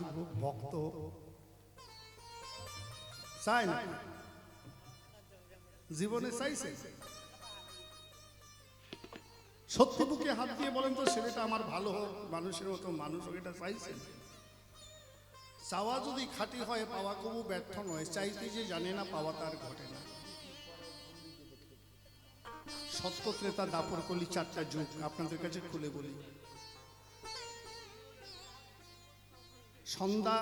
সাধু ভক্ত। চায় না। জীবনে চাইছে। বুকে হাত দিয়ে বলেন তো, ছেলেটা আমার ভালো হোক, মানুষের মতো মানুষ হোক, এটা চাইছে। চাওয়া যদি খাঁটি হয়, পাওয়া কবু ব্যর্থ নয়। চাইতে যে জানে না, পাওয়া তার ঘটে না। সত্য ত্রেতা দাপর কলি চারটা যুগ, আপনাদের কাছে খুলে বলি। সন্ধ্যা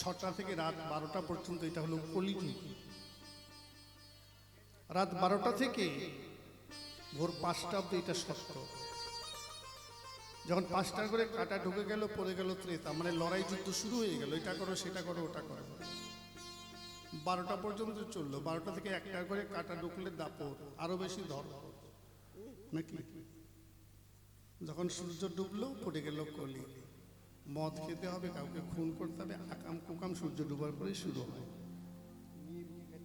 ছটা থেকে রাত বারোটা পর্যন্ত এটা হলো কলিযুগ রাত বারোটা থেকে ভোর পাঁচটা অব্দি এটা সত্য। যখন পাঁচটা করে কাটা ঢুকে গেল, পড়ে গেল ত্রেতা মানে লড়াই যুদ্ধ শুরু হয়ে গেল, এটা করো, সেটা করো, ওটা করো। বারোটা পর্যন্ত চলল, বারোটা থেকে একটা করে কাটা ঢুকলে দাপর আরও বেশি ধর। নাকি? যখন সূর্য ডুবলো, পড়ে গেল কলি। মদ খেতে হবে, কাউকে খুন করতে হবে, আকাম কুকাম সূর্য ডুবার পরে শুরু হয়।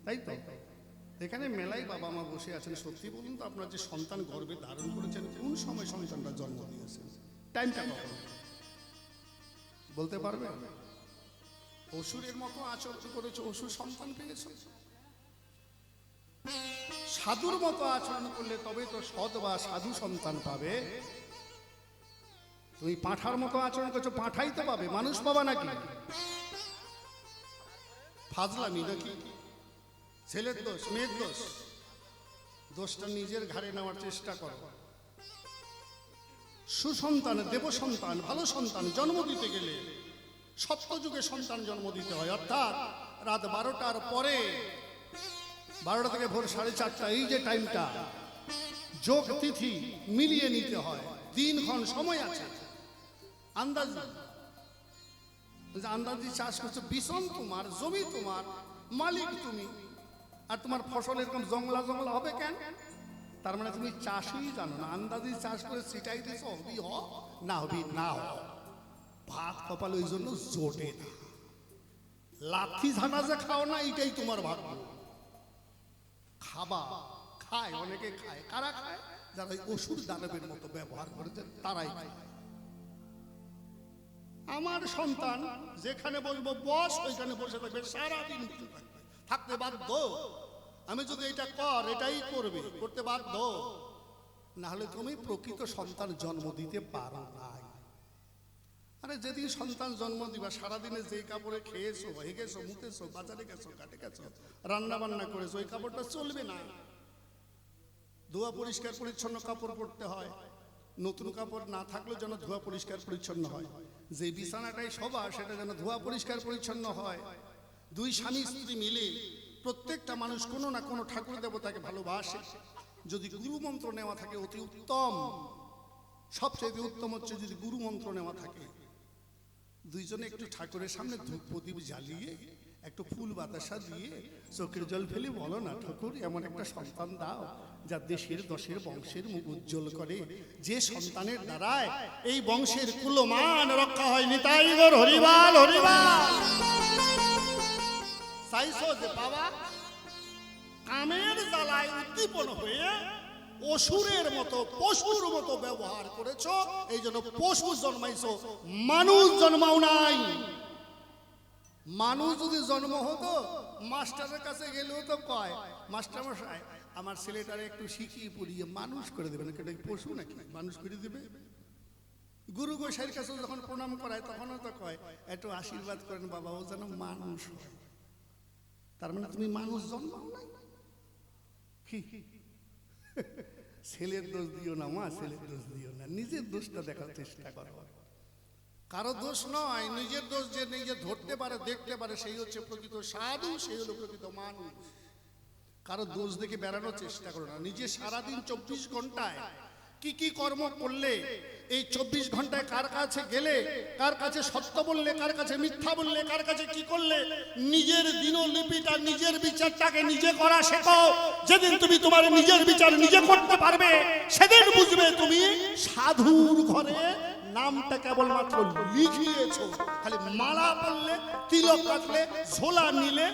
তাই তো? এখানে মেলাই বাবা মা বসে আছেন। সত্যি বলুন তো, আপনার যে সন্তান গর্ভে ধারণ করেছেন, কোন সময় সন্তানটা জন্ম দিয়েছেন? টাইমটা কখন? বলতে পারবে? অসুরের মতো আচরণ করেছে, অসুর সন্তান পেয়েছ? সাধুর মতো আচরণ করলে তবে তো সৎ বা সাধু সন্তান পাবে। তুমি পাঁঠার মতো আচরণ করছ, পাঁঠাই তো পাবে, মানুষ পাবা নাকি? ফাজলামি নাকি? ছেলের দোষ, মেয়ের দোষ? দোষটা নিজের ঘাড়ে নেওয়ার চেষ্টা করো। সুসন্তান, দেব সন্তান, ভালো সন্তান, জন্ম দিতে গেলে সত্য যুগে সন্তান জন্ম দিতে হয়। অর্থাৎ রাত বারোটার পরে, বারোটা থেকে ভোর সাড়ে চারটা, এই যে টাইমটা যোগ তিথি মিলিয়ে নিতে হয়। দিনক্ষণ সময় আছে। আন্দাজ। আন্দাজি চাষ করছ বিছন তোমার, জমি তোমার, মালিক তুমি। আর তোমার ফসল এরকম জংলা জংলা হবে কেন? তার মানে তুমি চাষই জানো না। আন্দাজি চাষ করে সেটাই দিছো হবি হ, না হবি না ভাত কপাল ওই জন্য জোটে না। লাথি ঝাঁটা যে খাও না এটাই তোমার ভাগ্য। খাবা, খায়, অনেকে খায়। কারা খায়? যারা ওই অসুর দানবের মতো ব্যবহার করেছে তারাই খায়। আমার সন্তান যেখানে বসবো, বস, ওইখানে বসে থাকবে, সারাদিন থাকবে। থাকতে বাধ্য। আমি যদি এটা কর, এটাই করবে, করতে বাধ্য। না হলে তুমি প্রকৃত সন্তান জন্ম দিতে পারো নাই। আরে যেদিন সন্তান জন্ম দিবা, সারাদিনে যেই কাপড়ে খেয়েছো, হেগেছো, মুতেছো, বাজারে গেছো কাটে গেছো রান্না বান্না করেছ, ওই কাপড়টা চলবে না। ধোয়া পরিষ্কার পরিচ্ছন্ন কাপড় পরতে হয়। নতুন কাপড় না থাকলেও যেন ধোয়া পরিষ্কার পরিচ্ছন্ন হয়। যে বিছানাটাই সবার সেটা যেন ধোয়া পরিষ্কার পরিচ্ছন্ন হয়। দুই স্বামী স্ত্রী মিলে প্রত্যেকটা মানুষ কোনো না কোনো ঠাকুর দেবতাকে ভালোবাসে। যদি গুরু মন্ত্র নেওয়া থাকে, অতি উত্তম। সবচেয়ে উত্তম হচ্ছে যদি গুরু মন্ত্র নেওয়া থাকে। দুইজনে একটু ঠাকুরের সামনে ধূপ প্রদীপ জ্বালিয়ে একটু ফুল বাতাসা দিয়ে চোখের জল ফেলে বলো না ঠাকুর, এমন একটা সন্তান দাও যা দেশের দশের বংশের মুখ উজ্জ্বল করে। যে সন্তানের দ্বারায় এই বংশের কুলমান রক্ষা হয় নিতাই গর হরিবাল হরিবাল। চাইছো যে বাবা, কামের জ্বালায় উদ্দীপন হয়ে অসুরের মতো, পশুর মতো ব্যবহার করেছ, এই জন্য পশু জন্মাইছো, মানুষ জন্মাও নাই। মানুষ যদি জন্ম হতো, মাস্টারের কাছে গেলেও তো কয় মাস্টার মশাই আমার ছেলেটারে একটু শিখিয়ে পড়িয়ে মানুষ করে দেবেন। এটা কি পশু নাকি? মানুষ করে দেবে? গুরু গোসাইয়ের কাছে যখন প্রণাম করায়, তখনও তো কয়, একটু আশীর্বাদ করেন বাবা, ও যেন মানুষ তার মানে তুমি মানুষ কি? ছেলের দোষ দিও না, মা, ছেলের দোষ দিও না। নিজের দোষটা দেখার চেষ্টা করো। কারও দোষ নয়, নিজের দোষ যে নিজে ধরতে পারে, দেখতে পারে, সেই হচ্ছে প্রকৃত সাধু, সেই হলো প্রকৃত মানুষ। কারও দোষ দেখে বেড়ানোর চেষ্টা করো না। নিজে সারাদিন চব্বিশ ঘন্টায় কি কি কর্ম করলে, এই চব্বিশ ঘন্টায় কার কাছে গেলে, কার কাছে সত্য বললে, কার কাছে মিথ্যা বললে, কার কাছে কি করলে, নিজের দিনলিপিটা, নিজের বিচারটাকে নিজে করা শেখো। যেদিন তুমি তোমার নিজের বিচার নিজে করতে পারবে, সেদিন বুঝবে তুমি সাধুর ঘরে নামটা কেবলমাত্র লিখিয়েছো। খালি মালা পড়লে তিলক রাখলে, ঝোলা নিলে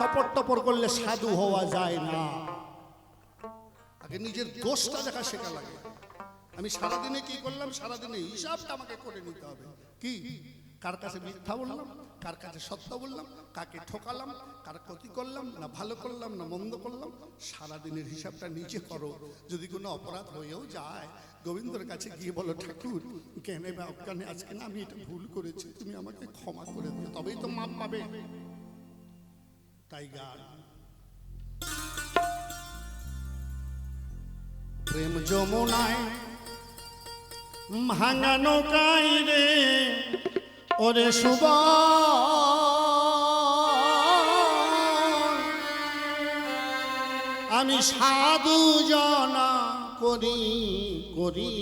টপর টপর করলে সাধু হওয়া যায় না। আগে নিজের দোষটা দেখা শেখা লাগে। আমি সারাদিনে কি করলাম? সারাদিনে হিসাবটা আমাকে করে নিতে হবে। কি? কার কাছে মিথ্যা বললাম? কার কাছে সত্য বললাম? কাকে ঠকালাম? কার ক্ষতি করলাম? না ভালো করলাম? না মন্দ করলাম? সারাদিনের হিসাবটা নিচে করো। যদি কোনো অপরাধ হয়েও যায় গোবিন্দর কাছে গিয়ে বলো, ঠাকুর, কেনে বা অজ্ঞানে আজকে না আমি এটা ভুল করেছি? তুমি আমাকে ক্ষমা করে দিও, তবেই তো মাপ পাবে। তাই গান প্রেম যমুনায় ভাঙানো কাইরে ওরে শুভ আমি সাধু জনা করি করি।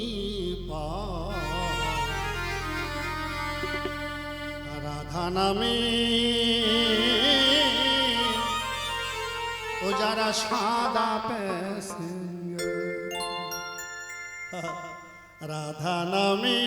রাধা নামে ও যারা সাদা প্যাসেঞ্জার রাধা নামে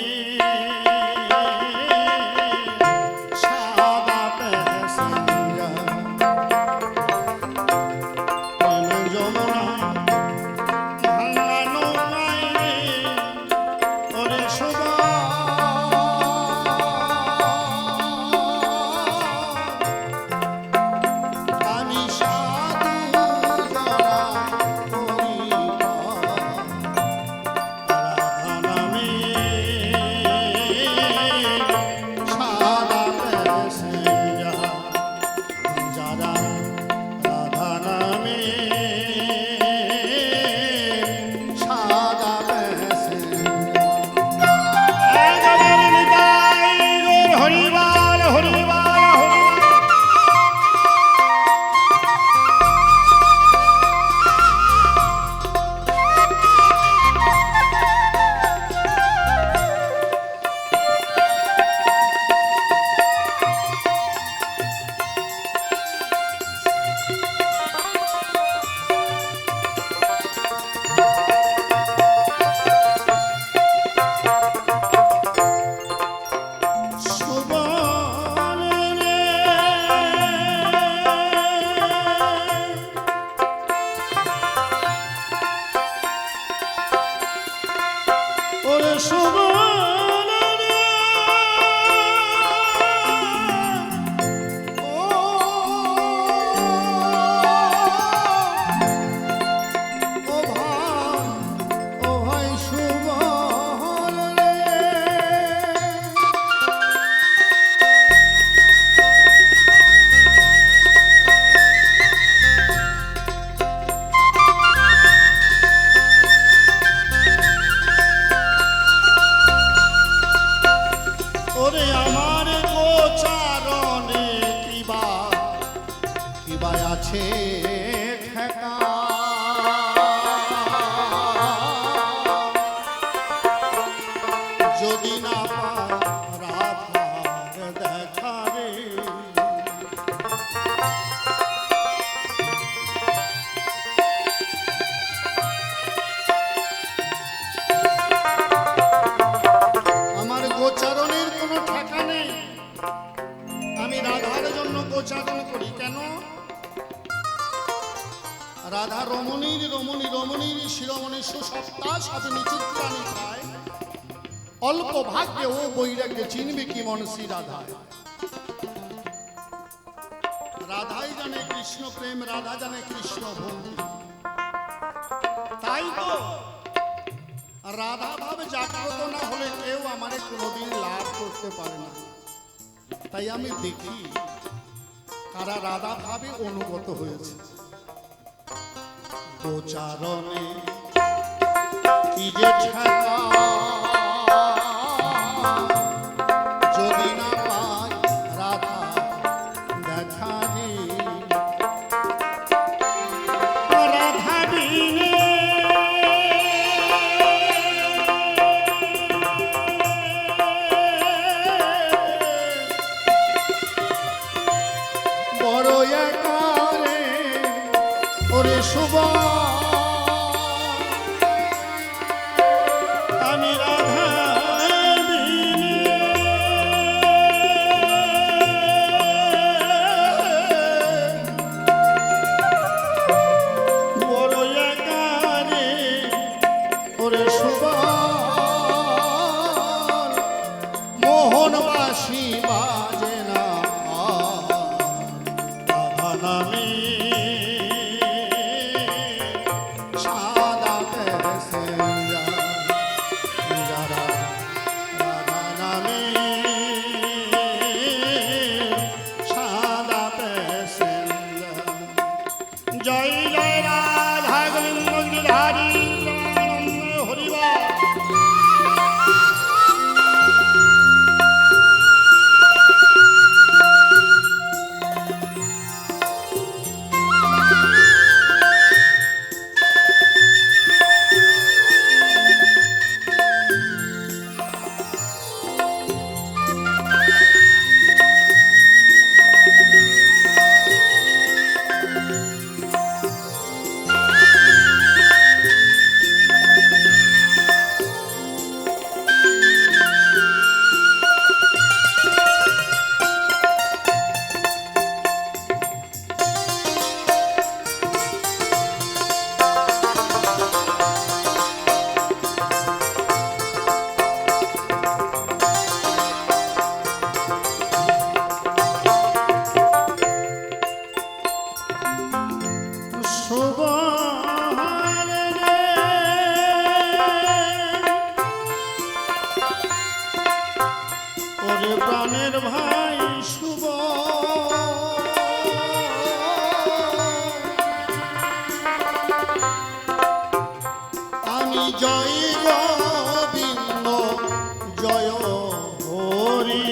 শিরোমণি সুসপ্তা সাধনী চিত্রাণী খায়। অল্প ভাগ্যে ও বৈরাগ্যে চিনবে কি মনসী রাধায়। রাধাই জানে কৃষ্ণ প্রেম, রাধা জানে কৃষ্ণ ভক্তি। তাই তো রাধা ভাবে জাগ্রত না হলে কেউ আমারে কোনোদিন লাভ করতে পারে না। তাই আমি দেখি কারা রাধা ভাবে অনুগত হয়েছে। গোচারণে যে ঠেকা বাঁশি বাজে জয় গোবিন্দ জয় হরি।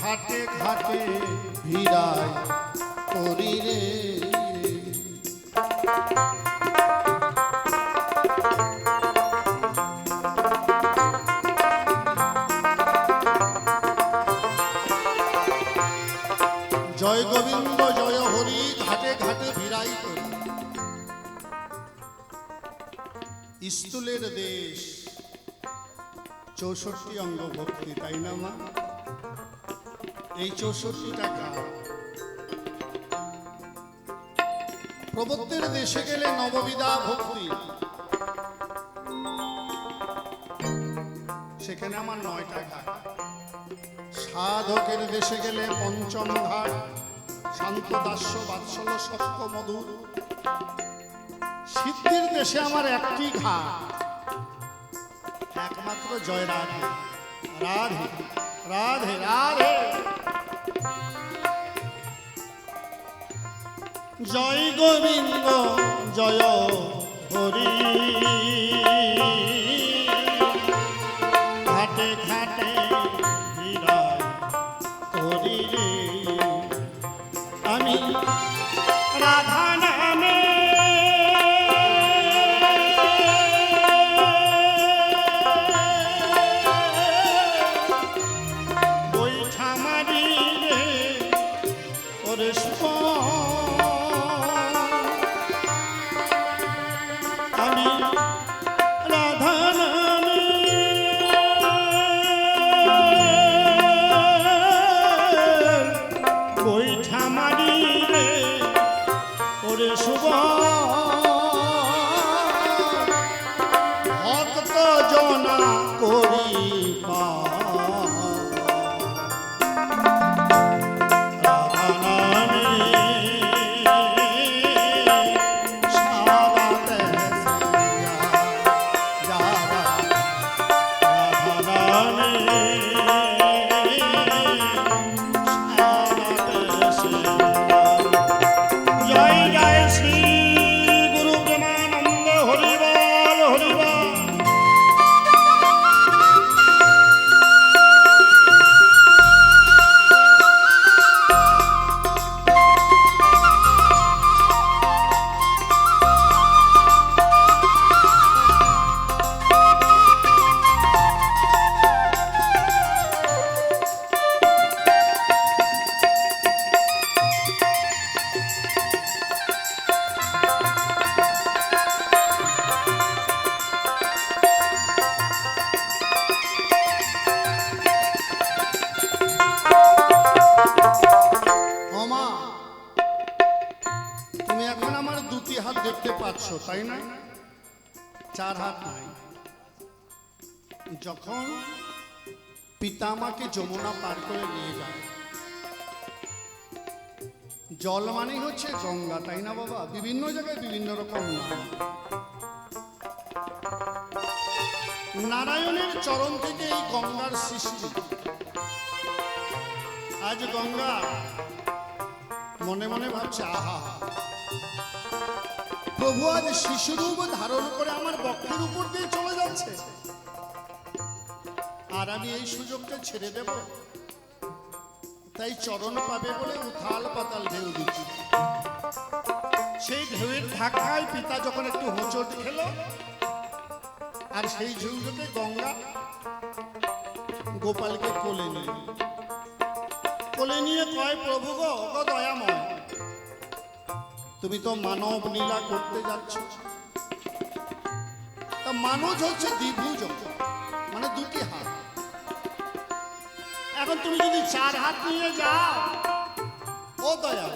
ঘাটে ঘাটে ভিড়ায় স্থূলের দেশ। চৌষট্টি অঙ্গ ভক্তি, তাই না মা? এই চৌষট্টি টাকা। প্রবত্তের দেশে গেলে নববিদা ভক্তি। সেখানে আমার নয়টা ঘাট সাধকের দেশে গেলে পঞ্চম ঘাট শান্ত দাস্য বাৎসল্য সত্য মধুর সিদ্ধির দেশে আমার একটি ঘা একমাত্র জয় রাধে রাধে রাধে। রাধে জয় গোবিন্দ, জয় হরি। ঘাটে ঘাটে আমি রাধা যখন পিতা আমাকে যমুনা পার করে নিয়ে যায়, জল মানেই হচ্ছে গঙ্গা, তাই না বাবা? বিভিন্ন জায়গায় বিভিন্ন রকম নারায়ণের চরণ থেকে এই গঙ্গার সৃষ্টি। আজ গঙ্গা মনে মনে ভাবছে, আহা, প্রভু আজ শিশুরূপ ধারণ করে আমার বক্ষের উপর দিয়ে চলে যাচ্ছে। আর আমি এই সুযোগটা ছেড়ে দেব। তাই চরণ পাবে বলে উথাল পাতাল ঢেউ দিচ্ছি। সেই ঢেউয়ের ধাক্কায় পিতা যখন একটু হোঁচট খেলো, আর সেই ঝুঁকতে গঙ্গা গোপালকে কোলে নিল। কোলে নিয়ে কয়, প্রভু গো দয়াময়, তুমি তো মানব লীলা করতে যাচ্ছ। মানুষ হচ্ছে দ্বিভুজ মানে দুটি হাত। এখন তুমি যদি চার হাত নিয়ে যাও, ও দয়া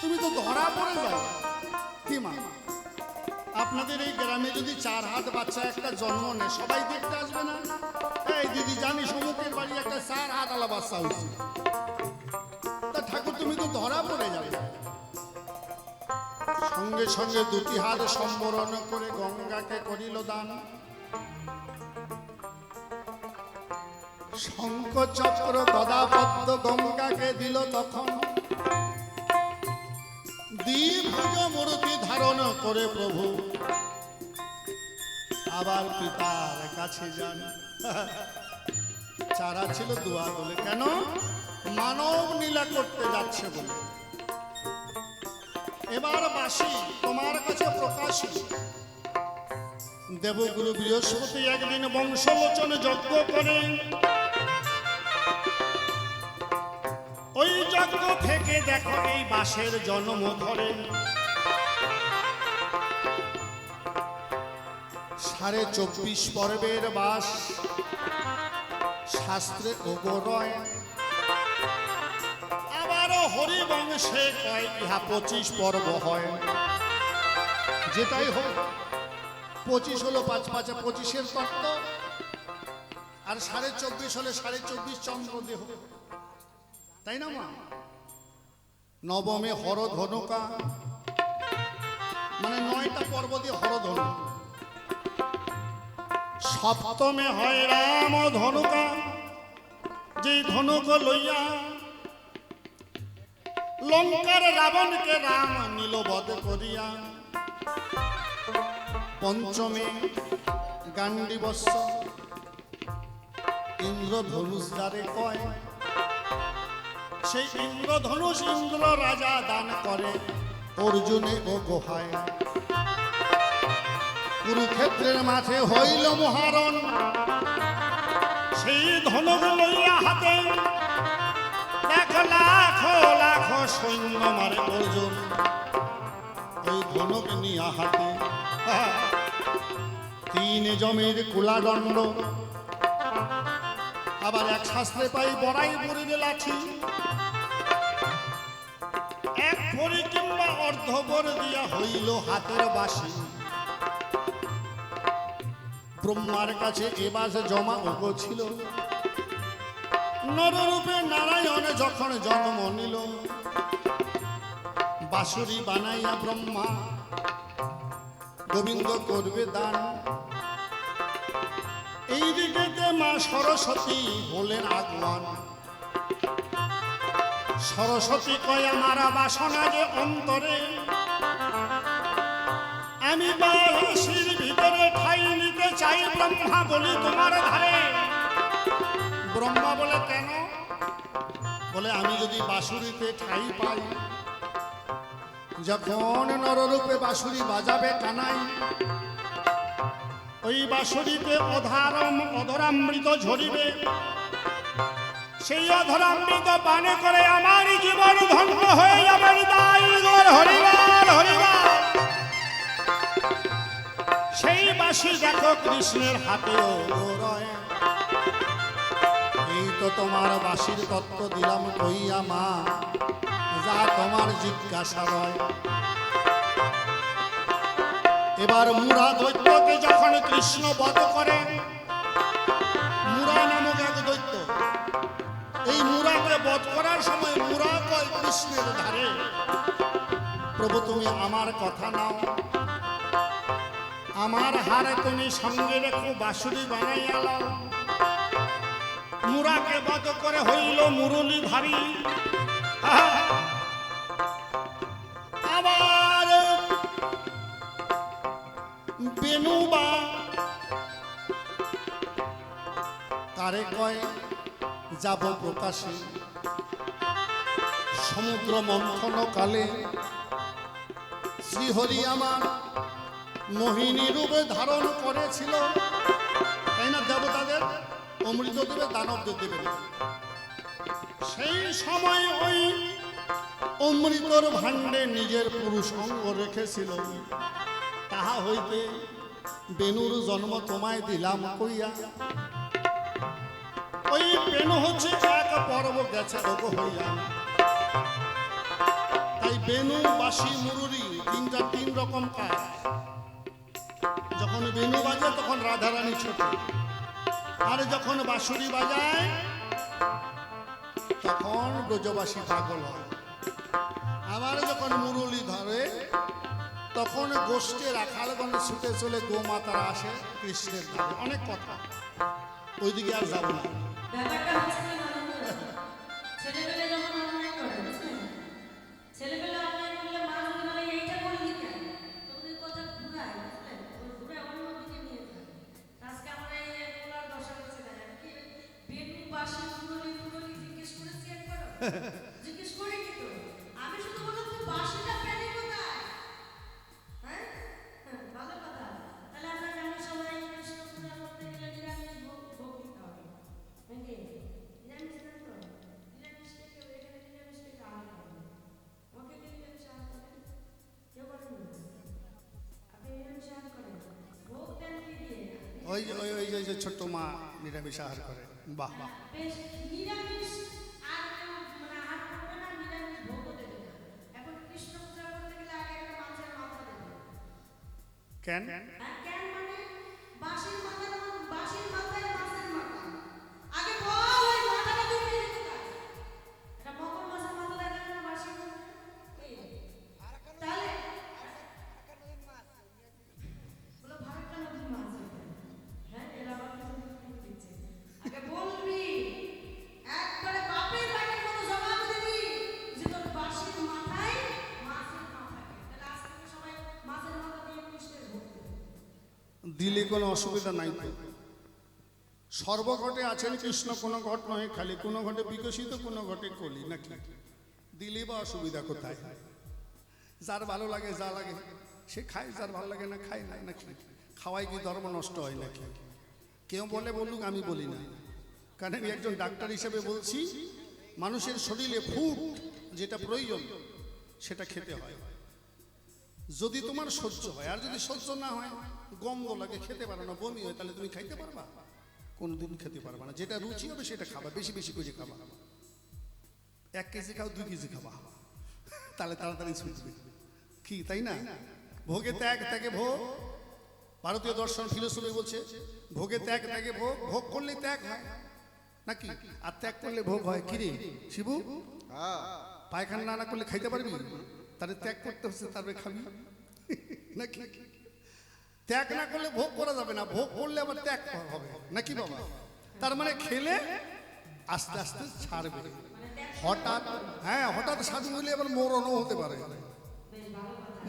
তুমি তো ধরা পড়ে যাও। কি মা? আপনাদের এই গ্রামে যদি চার হাত বাচ্চা একটা জন্ম নেয়, সবাই দেখতে আসবে না? এই দিদি জানি সমুখের বাড়ি একটা চার হাত আলা বাচ্চা হয়েছে। তা ঠাকুর, তুমি তো ধরা পড়ে যাবে। সঙ্গে সঙ্গে দুটি হাত সম্বরণ করে গঙ্গাকে করিল দান। শঙ্খ চক্র গদাপদ্ম গঙ্গাকে দিল তখন। দ্বিভুজ মূর্তি ধারণ করে প্রভু। আবার পিতার কাছে যান। চারা ছিল দোয়া বলে, কেন? মানব নীলা করতে যাচ্ছে বলে। এবার বাসি, তোমার কাছে প্রকাশী। দেবগুরু বৃহস্পতি একদিন বংশলোচন যজ্ঞ করে। যজ্ঞ থেকে দেখো এই বাসের জন্ম ধরে। সাড়ে চব্বিশ পর্বের বাস শাস্ত্রে ওগরয় আবারও হরিবংশে কয়, ইহা পঁচিশ পর্ব হয়। যেটাই হোক, পঁচিশ হলো পাঁচ পাঁচে পঁচিশের তত্ত্ব, আর সাড়ে চব্বিশ হলে সাড়ে চব্বিশ চন্দ্র দেহ। তাই না, মা? নবমে হরধনুকা। মানে নয়টা পর্ব দিয়ে হরধনু। সপ্তমে হয় রাম ধনুকা যে ধনুক লইয়া লঙ্কার রাবণকে রাম নীলবধ করিয়া পঞ্চমে গান্ডীবৎস ইন্দ্রধনুষ দ্বারে কয় সেই ইন্দ্রধনুষ ইন্দ্র রাজা দান করে অর্জুনে ও গোহায়। কুরুক্ষেত্রের মাঠে হইল মহারণ। সেই ধনুক লইয়া হাতে দেখ লাখ লাখ সৈন্য মারে অর্জুন। এই ধনুক নিয়া হাতে। তিন জমির কুলাদণ্ড আবার এক শাস্ত্রে পাই বড়াই বুড়ির লাঠি। এক ভরি কিংবা অর্ধবর দিয়া হইল হাতের বাসি ব্রহ্মার কাছে এ বাস জমা ওগো ছিল। নররূপে নারায়ণ যখন জন্ম নিল, বাঁশুরি বানাইয়া ব্রহ্মা, গোবিন্দ করবে দান। এই দিকে মা সরস্বতী হলেন আগমন। সরস্বতী কয়, আমার বাসনা যে অন্তরে, আমি বাসির ভিতরে ঠাই নিতে চাই ব্রহ্মা বলি তোমার ধারে। ব্রহ্মা বলে, কেন? বলে, আমি যদি বাঁশুরিতে ঠাই পাই, যখন নররূপে বাঁশুরি বাজাবে কানাই ওই বাঁশুরিতে অধারম, অধরামৃত ঝরিবে। সেই অধরামৃত পানে করে আমার জীবন ধন্য হয়ে যাবে হরিবার হরিবার সেই বাসি দেখো কৃষ্ণের হাতেও এই তো তোমার বাসির তত্ত্ব দিলাম কইয়া মা, যা তোমার জিজ্ঞাসা রয় এবার মুরা দৈত্যকে যখন কৃষ্ণ বধ করে, মুরা নামক এক দৈত্য, এই মুরাকে বধ করার সময় মুরা কয়, কৃষ্ণের ধারে, প্রভু তুমি আমার কথা নাও। আমার হারে তুমি সঙ্গে রেখো, বাঁশুরি বানাইয়া লাও মুরাকে বধ করে হইল মুরলি ধারী কয়, যাব প্রকাশে। সমুদ্র মন্থন কালে শ্রীহরি আমার মোহিনী রূপে ধারণ করেছিল। তাই না দেবতাদের? অমৃত দেবে দানবদের দেবে সেই সময় ওই অমৃতর ভাণ্ডে নিজের পুরুষ অঙ্গ রেখেছিল। তাহা হইতে বেনুর জন্ম তোমায় দিলাম কইয়া। ওই বেনু হচ্ছে এক পর্ব গেছে রোগ হইয়া। তাই বেনু বাসি মুরুরি তিনটা তিন রকম কাজ যখন বেনু বাজে তখন রাধারানী ছোট। আর যখন বাঁশুরি বাজায়, তখন ব্রজবাসী পাগল হয়। আবার যখন মুরলি ধরে তখন গোষ্ঠে রাখালগণে ছুটে চলে গোমাতারা আসে কৃষ্ণের ধারে অনেক কথা। ওইদিকে আর যাব না। ব্যাপারটা হচ্ছে কি মা। নিরামিষ আহার করে। বাহ বাহ। বেশ কোনো অসুবিধা নাই। সর্বঘটে আছেন কৃষ্ণ, কোনো ঘট নয় খালি, কোনো ঘটে বিকশিত, কোনো ঘটে কলি, নাকি? দিলে বা অসুবিধা কোথায়? যার ভালো লাগে, যা লাগে, সে খায়, যার ভালো লাগে না, খায় না, নাকি? খাওয়াই কি ধর্ম নষ্ট হয়, নাকি? কেউ বলে বলুক, আমি বলি না। কারণ আমি একজন ডাক্তার হিসেবে বলছি, মানুষের শরীরে ফুড যেটা প্রয়োজন, সেটা খেতে হয়। যদি তোমার সহ্য হয়, আর যদি সহ্য না হয় গন্ধ লাগে খেতে পারো না বমি হয় তাহলে তুমি খাইতে পারবা? কোনোদিন খেতে পারবা না যেটা রুচি হবে সেটা খাবা বেশি বেশি করে খাবা। এক কেজি খাও দুই কেজি খাবা। তাহলে তাড়াতাড়ি ছুটবে কি তাই না? ভোগে ত্যাগ ত্যাগে ভোগ। ভারতীয় দর্শন ফিলোসফি বলছে ভোগে ত্যাগ ত্যাগে ভোগ ভোগ করলে ত্যাগ হয়। নাকি? আর ত্যাগ করলে ভোগ হয় কিরে শিবু? পায়খানা না না করলে খাইতে পারবি? তাহলে ত্যাগ করতে হচ্ছে তারপরে খাবি। নাকি? ত্যাগ না করলে ভোগ করা যাবে না। ভোগ করলে আবার ত্যাগ হবে। নাকি বাবা? তার মানে খেলে আস্তে আস্তে ছাড়বে। হঠাৎ হ্যাঁ হঠাৎ সাধু হইলে আবার মরণও হতে পারে।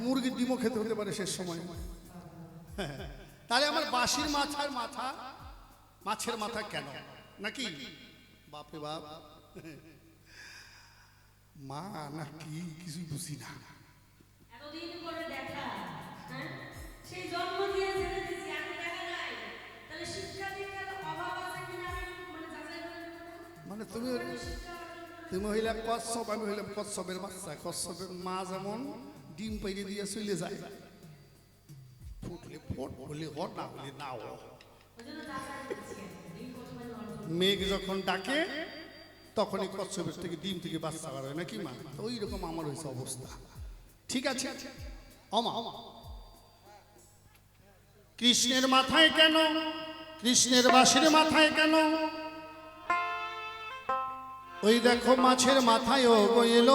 মুরগির ডিমও খেতে হতে পারে শেষ সময়। তাহলে আমার বাঁশির মাথার মাথা, মাছের মাথা কেন? নাকি? বাপরে বাপ। মা, না কি কিছুই বুঝি না। এতদিন পরে দেখা হ্যাঁ? সেই জন্ম দিয়ে ছেড়ে দিয়েছি আমি দেখা নাই। তাহলে শিক্ষা দীক্ষার অভাব আছে কিনা মানে যাচাই? মানে তুমি তুমি হইলাম কচ্ছপ আমি হইলাম কচ্ছপের বাচ্চা। কচ্ছপের মা যেমন ডিম পাইরে দিয়ে চলে যায়। ফুটলে ফোট হলে হ না হলে না। এই মেঘ যখন ডাকে তখনই কচ্ছপের থেকে ডিম থেকে বাচ্চা বার হয়। নাকি মা? ওই রকম আমার হয়েছে অবস্থা। ঠিক আছে। অমা। কৃষ্ণের মাথায় কেন? কৃষ্ণের বাসের মাথায় কেন? ওই দেখো মাছের মাথায়ও গইল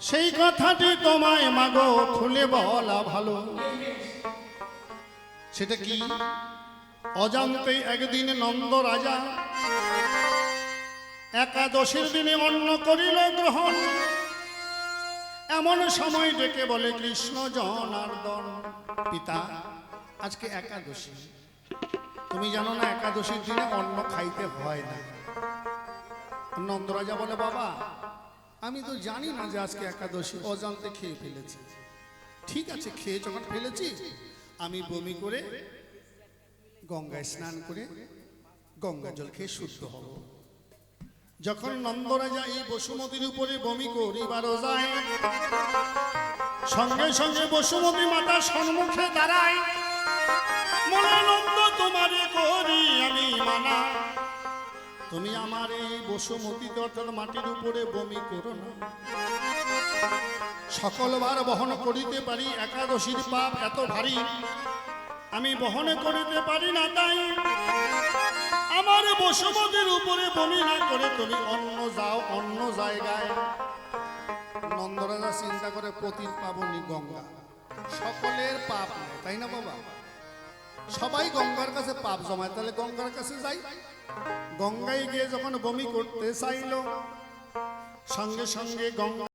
সেই কথাটি তোমায় মাগো খুলে বলা ভালো। সেটা কি? অজান্তে একদিন নন্দ রাজা একাদশীর দিনে অন্ন করিল গ্রহণ। এমন সময় ডেকে বলে, কৃষ্ণ জনার্দন, পিতা, আজকে একাদশী। তুমি জানো না, একাদশীর দিনে অন্ন খাইতে হয় না। নন্দরাজা বলে, বাবা, আমি তো জানি না যে আজকে একাদশী, অজান্তে খেয়ে ফেলেছি। ঠিক আছে, খেয়ে যখন ফেলেছি, আমি বমি করে গঙ্গায় স্নান করে গঙ্গা জল খেয়ে শুদ্ধ হব। যখন নন্দরাজা এই বসুমতির উপরে বমি করিবারও যায় সঙ্গে সঙ্গে বসুমতী মাতা সম্মুখে দাঁড়ায়। মনে নন্দ করি আমি মানা। তুমি আমার এই বসুমতী অর্থাৎ মাটির উপরে বমি করো না। সকলবার বহন করিতে পারি, একাদশীর পাপ এত ভারী। আমি বহন করিতে পারি না তাই আমার বসুমতির উপরে বমি না করে তুমি অন্য যাও, অন্য জায়গায়। নন্দরাজা চিন্তা করে পতির পাবনি গঙ্গা। সকলের পাপ তাই না বাবা? সবাই গঙ্গার কাছে পাপ জমায়, তাহলে গঙ্গার কাছে যাই। গঙ্গায় গিয়ে যখন বমি করতে চাইল, সঙ্গে সঙ্গে গঙ্গা